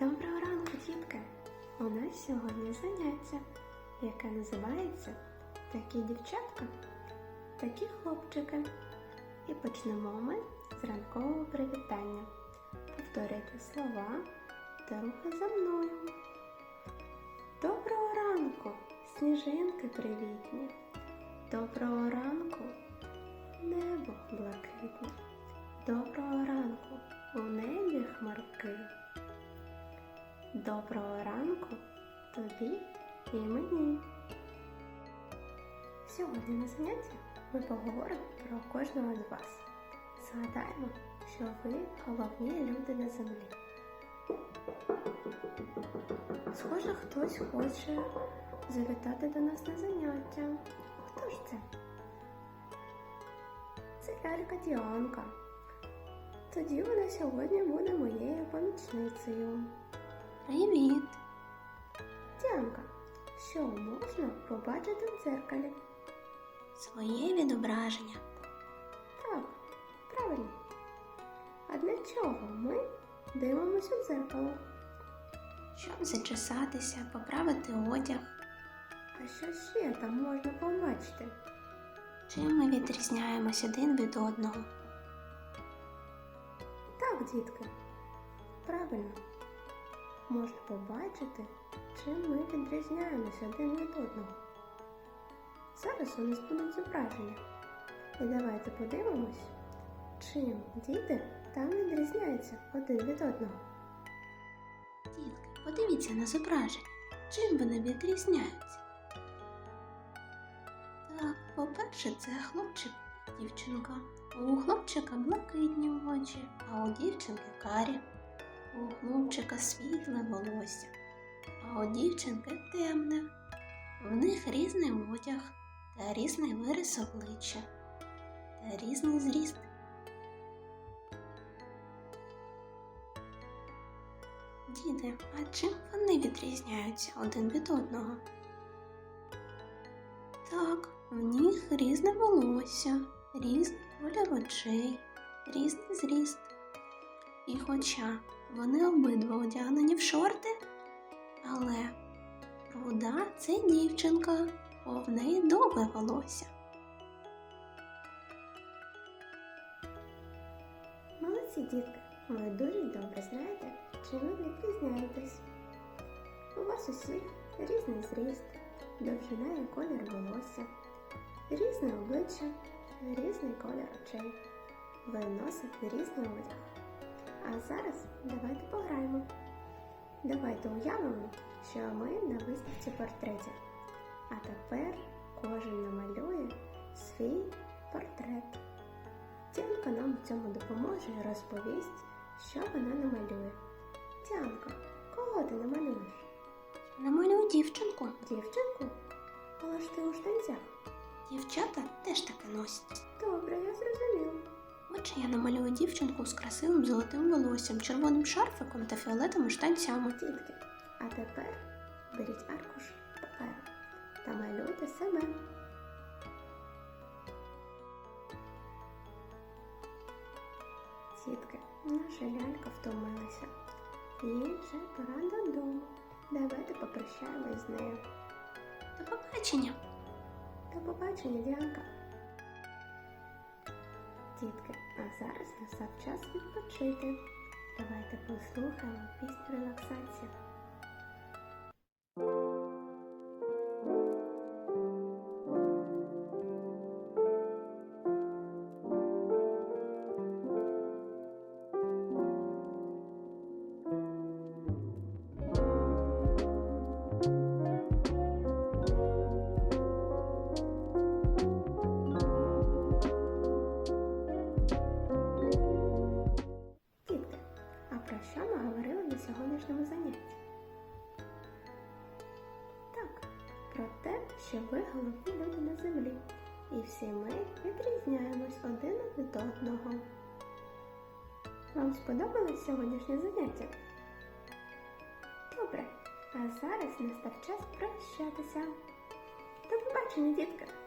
Доброго ранку, дітки! У нас сьогодні заняття, яке називається Такі дівчатка, такі хлопчики. І почнемо ми з ранкового привітання. Повторюйте слова та рухи за мною. Доброго ранку, сніжинки привітні. Доброго ранку, небо блакитне. Доброго ранку, у небі хмарки. Доброго ранку тобі і мені. Сьогодні на занятті ми поговоримо про кожного з вас. Згадаємо, що ви головні люди на землі. Схоже, хтось хоче завітати до нас на заняття. Хто ж це? Це лялька Діанка. Тоді вона сьогодні буде моєю помічницею. Привіт! Діанка, що можна побачити в дзеркалі? Своє відображення. Так, правильно. А для чого ми дивимося в дзеркало? Щоб зачесатися, поправити одяг. А що ще там можна побачити? Чим ми відрізняємось один від одного? Так, дітки, правильно. Можна побачити, чим ми відрізняємося один від одного. Зараз у нас будуть зображення. І давайте подивимось, чим діти там відрізняються один від одного. Дітки, подивіться на зображення. Чим вони відрізняються? Так, по-перше, це хлопчик, дівчинка. У хлопчика блакитні очі, а у дівчинки карі. У хлопчика світле волосся, а у дівчинки темне. В них різний одяг та різний вирис обличчя та різний зріст. Діти, а чим вони відрізняються один від одного? Так, в них різне волосся, різний колір очей, різний зріст. І хоча вони обидва одягнені в шорти, але руда це дівчинка, бо в неї довге волосся. Молодці дітки, ви дуже добре знаєте, чим ви відрізняєтесь. У вас усіх різний зріст, довжина і колір волосся, різне обличчя, різний колір очей. Ви носите різний одяг. А зараз давайте пограємо. Давайте уявимо, що ми на виставці портретів. А тепер кожен намалює свій портрет. Тянка нам в цьому допоможе і розповість, що вона намалює. Тянка, кого ти намалюєш? Намалюю дівчинку. Дівчинку? Але ж ти у штанцях. Дівчата теж таке носять. Добре, я зрозуміла. Отже, я намалюю дівчинку з красивим золотим волоссям, червоним шарфиком та фіолетовими штанцями. Дітки, а тепер беріть аркуш паперу та малюйте себе. Дітки, наша лялька втомилася. Їй вже пора додому. Давайте попрощаємось з нею. До побачення! До побачення, Діанка. Дітки, а зараз настав час відпочити. Давайте послухаємо пісню релаксації. Сьогоднішньому занятті? Так, про те, що ви головні люди на землі, і всі ми відрізняємось один від одного. Вам сподобалось сьогоднішнє заняття? Добре, а зараз настав час прощатися. До побачення, дітки!